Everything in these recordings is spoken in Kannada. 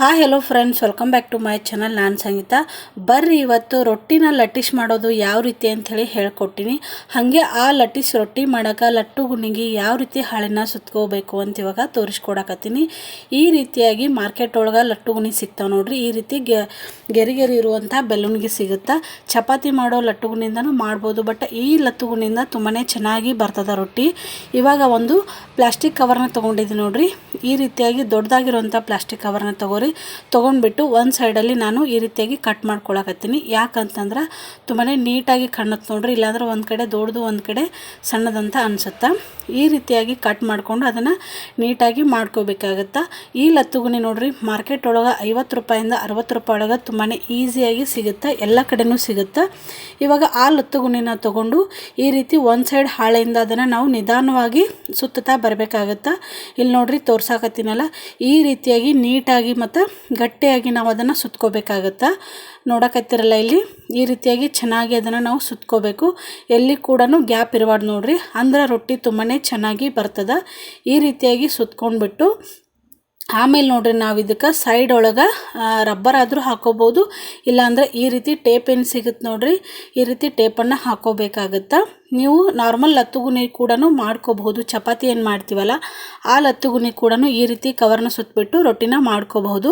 Hi hello friends welcome back to my channel ನಾನು ಸಂಗೀತ ಬರ್ರಿ, ಇವತ್ತು ರೊಟ್ಟಿನ ಲಟ್ಟಿಸ್ ಮಾಡೋದು ಯಾವ ರೀತಿ ಅಂಥೇಳಿ ಹೇಳ್ಕೊಟ್ಟಿನಿ. ಹಾಗೆ ಆ ಲಟ್ಟಿಸ್ ರೊಟ್ಟಿ ಮಾಡೋಕೆ ಲಟ್ಟು ಗುಣಿಗೆ ಯಾವ ರೀತಿ ಹಾಳೆನ ಸುತ್ಕೋಬೇಕು ಅಂತ ಇವಾಗ ತೋರಿಸ್ಕೊಡಕತ್ತೀನಿ. ಈ ರೀತಿಯಾಗಿ ಮಾರ್ಕೆಟ್ ಒಳಗೆ ಲಟ್ಟು ಗುಣಿ ಸಿಗ್ತಾವೆ ನೋಡ್ರಿ. ಈ ರೀತಿ ಗೆ ಗೆರಿ ಗೆರಿ ಇರುವಂಥ ಬೆಲೂನ್ಗೆ ಸಿಗುತ್ತೆ. ಚಪಾತಿ ಮಾಡೋ ಲಟ್ಟು ಗುಣಿಯಿಂದನೂ ಮಾಡ್ಬೋದು ಬಟ್ ಈ ಲಟ್ಟು ಗುಣಿಯಿಂದ ತುಂಬಾ ಚೆನ್ನಾಗಿ ಬರ್ತದೆ ರೊಟ್ಟಿ. ಇವಾಗ ಒಂದು ಪ್ಲಾಸ್ಟಿಕ್ ಕವರ್ನ ತೊಗೊಂಡಿದ್ದೀನಿ ನೋಡ್ರಿ. ಈ ರೀತಿಯಾಗಿ ದೊಡ್ಡದಾಗಿರುವಂಥ ಪ್ಲಾಸ್ಟಿಕ್ ಕವರ್ನ ತೊಗೋರಿ. ತೊಗೊಂಡ್ಬಿಟ್ಟು ಒಂದು ಸೈಡಲ್ಲಿ ನಾನು ಈ ರೀತಿಯಾಗಿ ಕಟ್ ಮಾಡ್ಕೊಳಕತ್ತೀನಿ. ಯಾಕಂತಂದ್ರೆ ತುಂಬಾ ನೀಟಾಗಿ ಕಾಣುತ್ತೆ ನೋಡ್ರಿ, ಇಲ್ಲಾಂದ್ರೆ ಒಂದು ಕಡೆ ದೊಡ್ಡದು, ಒಂದು ಕಡೆ ಸಣ್ಣದಂತ ಅನಿಸುತ್ತೆ? ಈ ರೀತಿಯಾಗಿ ಕಟ್ ಮಾಡಿಕೊಂಡು ಅದನ್ನು ನೀಟಾಗಿ ಮಾಡ್ಕೋಬೇಕಾಗತ್ತೆ. ಈ ಲತ್ತುಗುನಿ ನೋಡ್ರಿ ಮಾರ್ಕೆಟ್ ಒಳಗೆ ಐವತ್ತು ರೂಪಾಯಿಂದ ಅರವತ್ತು ರೂಪಾಯಿ ಒಳಗೆ ತುಂಬಾ ಈಸಿಯಾಗಿ ಸಿಗುತ್ತೆ, ಎಲ್ಲ ಕಡೆನೂ ಸಿಗುತ್ತೆ. ಇವಾಗ ಆ ಲತ್ತುಗುಣಿನ ತೊಗೊಂಡು ಈ ರೀತಿ ಒಂದು ಸೈಡ್ ಹಾಳೆಯಿಂದ ಅದನ್ನು ನಾವು ನಿಧಾನವಾಗಿ ಸುತ್ತುತ್ತಾ ಬರಬೇಕಾಗತ್ತೆ. ಇಲ್ಲಿ ನೋಡ್ರಿ, ತೋರ್ಸಾಕತ್ತೀನಲ್ಲ, ಈ ರೀತಿಯಾಗಿ ನೀಟಾಗಿ ಮತ್ತು ಗಟ್ಟಿಯಾಗಿ ನಾವು ಅದನ್ನು ಸುತ್ಕೋಬೇಕಾಗತ್ತೆ? ನೋಡಕತ್ತಿರಲ್ಲ ಇಲ್ಲಿ? ಈ ರೀತಿಯಾಗಿ ಚೆನ್ನಾಗಿ ಅದನ್ನು ನಾವು ಸುತ್ಕೋಬೇಕು. ಎಲ್ಲಿ ಕೂಡ ಗ್ಯಾಪ್ ಇರಬಾರ್ದು ನೋಡ್ರಿ. ಅಂದ್ರೆ ರೊಟ್ಟಿ ತುಂಬಾ ಚೆನ್ನಾಗಿ ಬರ್ತದೆ. ಈ ರೀತಿಯಾಗಿ ಸುತ್ಕೊಂಡ್ಬಿಟ್ಟು, ಆಮೇಲೆ ನೋಡ್ರಿ ನಾವು ಇದಕ್ಕೆ ಸೈಡ್ ಒಳಗೆ ರಬ್ಬರ್ ಆದರೂ ಹಾಕೋಬೋದು. ಇಲ್ಲಾಂದ್ರೆ ಈ ರೀತಿ ಟೇಪ್ ಏನು ಸಿಗುತ್ತೆ ನೋಡ್ರಿ? ಈ ರೀತಿ ಟೇಪನ್ನು ಹಾಕೋಬೇಕಾಗತ್ತೆ? ನೀವು ನಾರ್ಮಲ್ ಲತ್ತುಗುನಿ ಕೂಡ ಮಾಡ್ಕೋಬಹುದು. ಚಪಾತಿ ಏನು ಮಾಡ್ತೀವಲ್ಲ, ಆ ಲತ್ತುಗುನಿ ಕೂಡ ಈ ರೀತಿ ಕವರ್ನ ಸುತ್ತಬಿಟ್ಟು ರೊಟ್ಟಿನ ಮಾಡ್ಕೋಬಹುದು.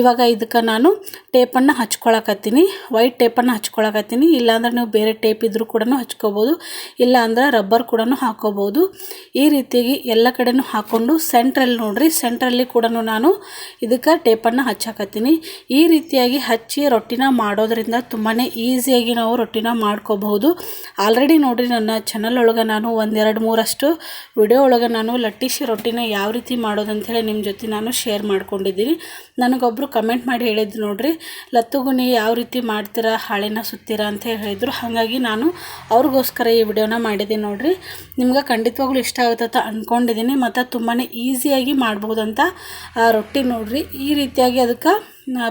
ಇವಾಗ ಇದಕ್ಕೆ ನಾನು ಟೇಪನ್ನು ಹಚ್ಕೊಳಕತ್ತೀನಿ. ವೈಟ್ ಟೇಪನ್ನು ಹಚ್ಕೊಳಕತ್ತೀನಿ. ಇಲ್ಲಾಂದ್ರೆ ನೀವು ಬೇರೆ ಟೇಪ್ ಇದ್ರೂ ಕೂಡ ಹಚ್ಕೋಬೋದು ಇಲ್ಲಾಂದ್ರೆ ರಬ್ಬರ್ ಕೂಡ ಹಾಕೋಬೋದು ಈ ರೀತಿಯಾಗಿ ಎಲ್ಲ ಕಡೆನೂ ಹಾಕ್ಕೊಂಡು ಸೆಂಟ್ರಲ್ಲಿ ನೋಡಿರಿ. ಸೆಂಟ್ರಲ್ಲಿ ಕೂಡ ನಾನು ಇದಕ್ಕೆ ಟೇಪನ್ನು ಹಚ್ಚಾಕತ್ತೀನಿ. ಈ ರೀತಿಯಾಗಿ ಹಚ್ಚಿ ರೊಟ್ಟಿನ ಮಾಡೋದ್ರಿಂದ ತುಂಬಾ ಈಸಿಯಾಗಿ ನಾವು ರೊಟ್ಟಿನ ಮಾಡ್ಕೋಬಹುದು. ಆಲ್ರೆಡಿ ನೋಡ್ರಿ ನನ್ನ ಚಾನಲ್ ಒಳಗೆ ನಾನು ಒಂದೆರಡು ಮೂರಷ್ಟು ವಿಡಿಯೋ ಒಳಗೆ ನಾನು ಲಟ್ಟಿಸಿ ರೊಟ್ಟಿನ ಯಾವ ರೀತಿ ಮಾಡೋದಂಥೇಳಿ ನಿಮ್ಮ ಜೊತೆ ನಾನು ಶೇರ್ ಮಾಡ್ಕೊಂಡಿದ್ದೀನಿ. ನನಗೊಬ್ಬರು ಕಮೆಂಟ್ ಮಾಡಿ ಹೇಳಿದ್ರು ನೋಡ್ರಿ ಲತ್ತುಗುಣಿ ಯಾವ ರೀತಿ ಮಾಡ್ತೀರಾ, ಹಾಳೆನ ಸುತ್ತೀರಾ ಅಂತ ಹೇಳಿದರು. ಹಾಗಾಗಿ ನಾನು ಅವ್ರಿಗೋಸ್ಕರ ಈ ವಿಡಿಯೋನ ಮಾಡಿದ್ದೀನಿ ನೋಡಿರಿ. ನಿಮ್ಗೆ ಖಂಡಿತವಾಗ್ಲೂ ಇಷ್ಟ ಆಗುತ್ತೆ ಅಂತ ಅಂದ್ಕೊಂಡಿದ್ದೀನಿ ಮತ್ತು ತುಂಬಾ ಈಸಿಯಾಗಿ ಮಾಡ್ಬೋದಂತ ರೊಟ್ಟಿ ನೋಡ್ರಿ. ಈ ರೀತಿಯಾಗಿ ಅದಕ್ಕೆ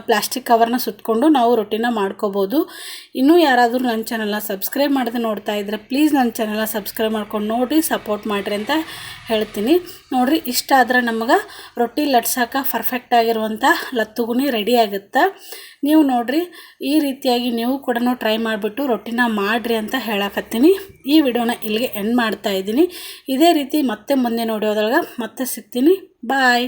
ಪ್ಲಾಸ್ಟಿಕ್ ಕವರ್ನ ಸುತ್ತಕೊಂಡು ನಾವು ರೊಟ್ಟಿನ ಮಾಡ್ಕೋಬೋದು. ಇನ್ನೂ ಯಾರಾದರೂ ನನ್ನ ಚಾನಲ್ನ ಸಬ್ಸ್ಕ್ರೈಬ್ ಮಾಡದೆ ನೋಡ್ತಾ ಇದ್ದರೆ ಪ್ಲೀಸ್ ನನ್ನ ಚಾನಲ್ನ ಸಬ್ಸ್ಕ್ರೈಬ್ ಮಾಡ್ಕೊಂಡು ನೋಡಿ ಸಪೋರ್ಟ್ ಮಾಡಿರಿ ಅಂತ ಹೇಳ್ತೀನಿ. ನೋಡಿರಿ, ಇಷ್ಟ ಆದರೆ ನಮಗೆ ರೊಟ್ಟಿ ಲಟ್ಸೋಕೆ ಪರ್ಫೆಕ್ಟ್ ಆಗಿರುವಂಥ ಲತ್ತುಗುನಿ ರೆಡಿ ಆಗುತ್ತೆ. ನೀವು ನೋಡಿರಿ, ಈ ರೀತಿಯಾಗಿ ನೀವು ಕೂಡ ಟ್ರೈ ಮಾಡಿಬಿಟ್ಟು ರೊಟ್ಟಿನ ಮಾಡಿರಿ ಅಂತ ಹೇಳಕತ್ತೀನಿ. ಈ ವಿಡಿಯೋನ ಇಲ್ಲಿಗೆ ಎಂಡ್ ಮಾಡ್ತಾ ಇದ್ದೀನಿ. ಇದೇ ರೀತಿ ಮತ್ತೆ ಮುಂದೆ ನೋಡೋದ್ರೊಳಗೆ ಮತ್ತೆ ಸಿಗ್ತೀನಿ. ಬಾಯ್